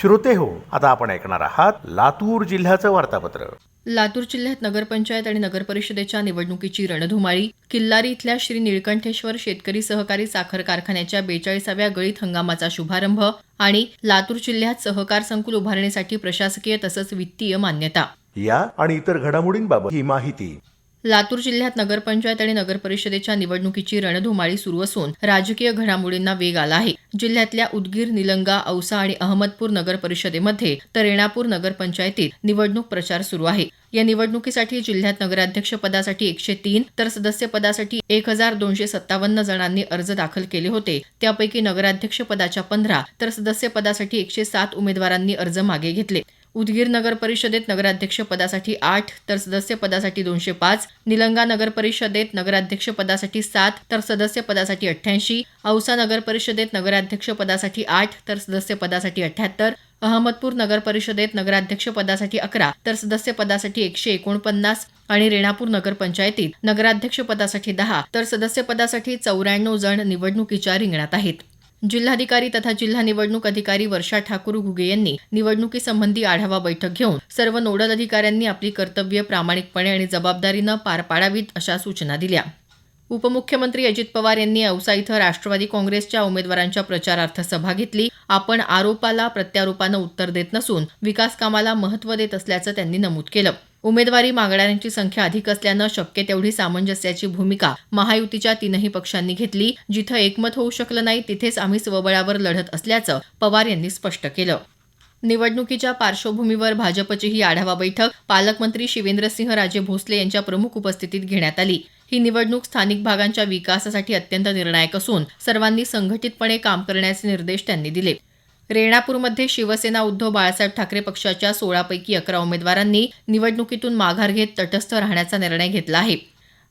श्रोते हो आता आपण ऐकणार आहात लातूर जिल्ह्याचं वार्तापत्र. लातूर जिल्ह्यात नगरपंचायत आणि नगरपरिषदेच्या निवडणुकीची रणधुमाळी किल्लारी इथल्या श्री निळकंठेश्वर शेतकरी सहकारी साखर कारखान्याच्या बेचाळीसाव्या गळीत हंगामाचा शुभारंभ आणि लातूर जिल्ह्यात सहकार संकुल उभारणीसाठी प्रशासकीय तसंच वित्तीय मान्यता. या आणि इतर घडामोडींबाबत ही माहिती. लातूर जिल्ह्यात नगरपंचायत आणि नगरपरिषदेच्या निवडणुकीची रणधुमाळी सुरू असून राजकीय घडामोडींना वेग आला आहे. जिल्ह्यातल्या उदगीर निलंगा औसा आणि अहमदपूर नगरपरिषदेमध्ये तर रेणापूर नगरपंचायतीत निवडणूक प्रचार सुरू आहे. या निवडणुकीसाठी जिल्ह्यात नगराध्यक्ष पदासाठी एकशे तीन तर सदस्य पदासाठी एक हजार दोनशे सत्तावन्न जणांनी अर्ज दाखल केले होते. त्यापैकी नगराध्यक्ष पदाच्या पंधरा तर सदस्य पदासाठी एकशे सात उमेदवारांनी अर्ज मागे घेतले. उदगीर नगर परिषदेत नगराध्यक्ष पदासाठी आठ तर सदस्य पदासाठी दोनशे पाच निलंगा नगर परिषदेत नगराध्यक्ष पदासाठी सात तर सदस्य पदासाठी अठ्ठ्याऐंशी औसा नगर परिषदेत नगराध्यक्ष पदासाठी आठ तर सदस्य पदासाठी अठ्ठ्याहत्तर अहमदपूर नगर परिषदेत नगराध्यक्ष पदासाठी अकरा तर सदस्य पदासाठी एकशे एकोणपन्नास आणि रेणापूर नगरपंचायतीत नगराध्यक्ष पदासाठी दहा तर सदस्य पदासाठी चौऱ्याण्णव जण निवडणुकीच्या रिंगणात आहेत. जिल्हाधिकारी तथा जिल्हा निवडणूक अधिकारी वर्षा ठाकूर घुगे यांनी निवडणुकीसंबंधी आढावा बैठक घेऊन सर्व नोडल अधिकाऱ्यांनी आपली कर्तव्य प्रामाणिकपणे आणि जबाबदारीनं पार पाडावीत अशा सूचना दिल्या. उपमुख्यमंत्री अजित पवार यांनी औसा इथं राष्ट्रवादी काँग्रेसच्या उमेदवारांच्या प्रचारार्थ सभा घेतली. आपण आरोपाला प्रत्यारोपानं उत्तर देत नसून विकास कामाला महत्त्व देत असल्याचं त्यांनी नमूद केलं. उमेदवारी मागणाऱ्यांची संख्या अधिक असल्यानं शक्य तेवढी सामंजस्याची भूमिका महायुतीच्या तीनही पक्षांनी घेतली जिथं एकमत होऊ शकलं नाही तिथेच आम्ही स्वबळावर लढत असल्याचं पवार यांनी स्पष्ट केलं. निवडणुकीच्या पार्श्वभूमीवर भाजपची ही आढावा बैठक पालकमंत्री शिवेंद्रसिंह राजे भोसले यांच्या प्रमुख उपस्थितीत घेण्यात आली. ही निवडणूक स्थानिक भागांच्या विकासासाठी अत्यंत निर्णायक असून सर्वांनी संघटितपणे काम करण्याचे निर्देश त्यांनी दिले. रेणापूरमध्ये शिवसेना उद्धव बाळासाहेब ठाकरे पक्षाच्या सोळापैकी अकरा उमेदवारांनी निवडणुकीतून माघार घेत तटस्थ राहण्याचा निर्णय घेतला आहे.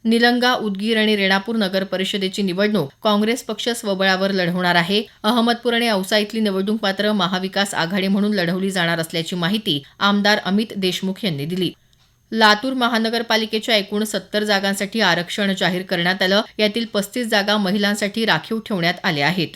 निलंगा उदगीर आणि रेणापूर नगर परिषदेची निवडणूक काँग्रेस पक्ष स्वबळावर लढवणार आहे. अहमदपूर आणि औसा इथली निवडणूक मात्र महाविकास आघाडी म्हणून लढवली जाणार असल्याची माहिती आमदार अमित देशमुख यांनी दिली. लातूर महानगरपालिकेच्या एकूण सत्तर जागांसाठी आरक्षण जाहीर करण्यात आलं. यातील पस्तीस जागा महिलांसाठी राखीव ठेवण्यात आल्या आहेत.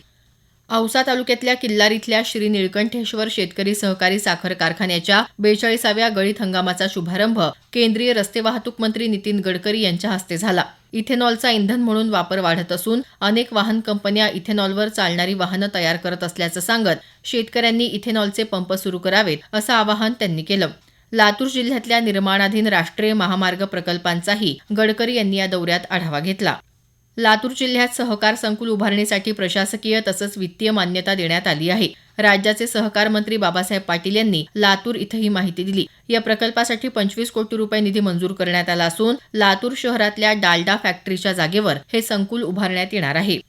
औसा तालुक्यातल्या किल्लार इथल्या श्री निळकंठेश्वर शेतकरी सहकारी साखर कारखान्याच्या बेचाळीसाव्या गळीत हंगामाचा शुभारंभ केंद्रीय रस्ते वाहतूक मंत्री नितीन गडकरी यांच्या हस्ते झाला. इथेनॉलचा इंधन म्हणून वापर वाढत असून अनेक वाहन कंपन्या इथेनॉलवर चालणारी वाहनं तयार करत असल्याचं सांगत शेतकऱ्यांनी इथेनॉलचे पंप सुरू करावेत असं आवाहन त्यांनी केलं. लातूर जिल्ह्यातल्या निर्माणाधीन राष्ट्रीय महामार्ग प्रकल्पांचाही गडकरी यांनी या दौऱ्यात आढावा घेतला. लातूर जिल्ह्यात सहकार संकुल उभारणीसाठी प्रशासकीय तसंच वित्तीय मान्यता देण्यात आली आहे. राज्याचे सहकार मंत्री बाबासाहेब पाटील यांनी लातूर इथं ही माहिती दिली. या प्रकल्पासाठी पंचवीस कोटी रुपये निधी मंजूर करण्यात आला असून लातूर शहरातल्या डालडा फॅक्टरीच्या जागेवर हे संकुल उभारण्यात येणार आहे.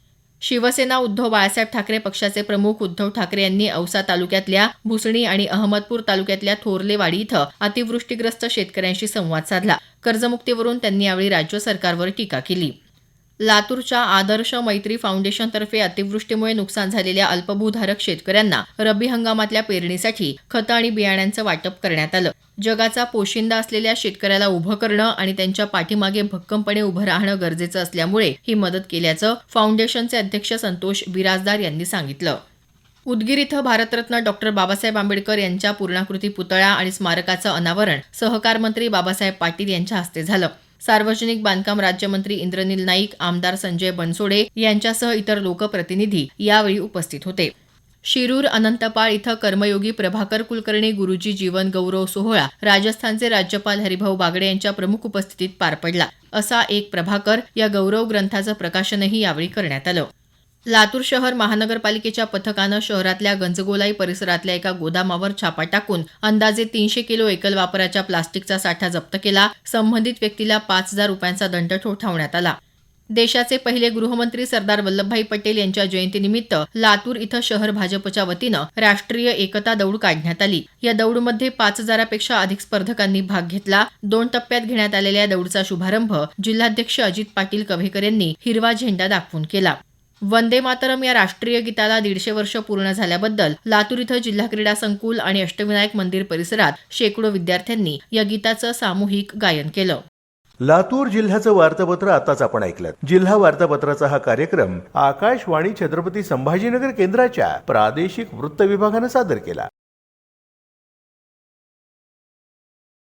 शिवसेना उद्धव बाळासाहेब ठाकरे पक्षाचे प्रमुख उद्धव ठाकरे यांनी औसा तालुक्यातल्या भुसणी आणि अहमदपूर तालुक्यातल्या थोरलेवाडी इथं अतिवृष्टीग्रस्त शेतकऱ्यांशी संवाद साधला. कर्जमुक्तीवरून त्यांनी यावेळी राज्य सरकारवर टीका केली. लातूरच्या आदर्श मैत्री फाउंडेशनतर्फे अतिवृष्टीमुळे नुकसान झालेल्या अल्पभूधारक शेतकऱ्यांना रब्बी हंगामातल्या पेरणीसाठी खतं आणि बियाण्यांचं वाटप करण्यात आलं. जगाचा पोशिंदा असलेल्या शेतकऱ्याला उभं करणं आणि त्यांच्या पाठीमागे भक्कमपणे उभं राहणं गरजेचं असल्यामुळे ही मदत केल्याचं फाउंडेशनचे अध्यक्ष संतोष बिराजदार यांनी सांगितलं. उदगीर इथं भारतरत्न डॉक्टर बाबासाहेब आंबेडकर यांच्या पूर्णाकृती पुतळा आणि स्मारकाचं अनावरण सहकार मंत्री बाबासाहेब पाटील यांच्या हस्ते झालं. सार्वजनिक बांधकाम राज्यमंत्री इंद्रनील नाईक आमदार संजय बनसोडे यांच्यासह इतर लोकप्रतिनिधी यावेळी उपस्थित होते. शिरूर अनंतपाळ इथं कर्मयोगी प्रभाकर कुलकर्णी गुरुजी जीवन गौरव सोहळा राजस्थानचे राज्यपाल हरिभाऊ बागडे यांच्या प्रमुख उपस्थितीत पार पडला. असा एक प्रभाकर या गौरव ग्रंथाचं प्रकाशनही यावेळी करण्यात आलं. लातूर शहर महानगरपालिकेच्या पथकानं शहरातल्या गंजगोलाई परिसरातल्या एका गोदामावर छापा टाकून अंदाजे तीनशे किलो एकल वापराच्या प्लास्टिकचा साठा जप्त केला. संबंधित व्यक्तीला पाच हजार रुपयांचा दंड ठोठावण्यात आला. देशाचे पहिले गृहमंत्री सरदार वल्लभभाई पटेल यांच्या जयंतीनिमित्त लातूर इथं शहर भाजपच्या वतीनं राष्ट्रीय एकता दौड काढण्यात आली. या दौडमध्ये पाच हजारापेक्षा अधिक स्पर्धकांनी भाग घेतला. दोन टप्प्यात घेण्यात आलेल्या दौडचा शुभारंभ जिल्हाध्यक्ष अजित पाटील कव्हेकर यांनी हिरवा झेंडा दाखवून केला. वंदे मातरम या राष्ट्रीय गीताला दीडशे वर्ष पूर्ण झाल्याबद्दल लातूर इथं जिल्हा क्रीडा संकुल आणि अष्टविनायक मंदिर परिसरात शेकडो विद्यार्थ्यांनी या गीताचं सामूहिक गायन केलं. लातूर जिल्ह्याचं वार्तापत्र आताच आपण ऐकलं जिल्हा वार्तापत्राचा हा कार्यक्रम आकाशवाणी छत्रपती संभाजीनगर केंद्राच्या प्रादेशिक वृत्त विभागानं सादर केला.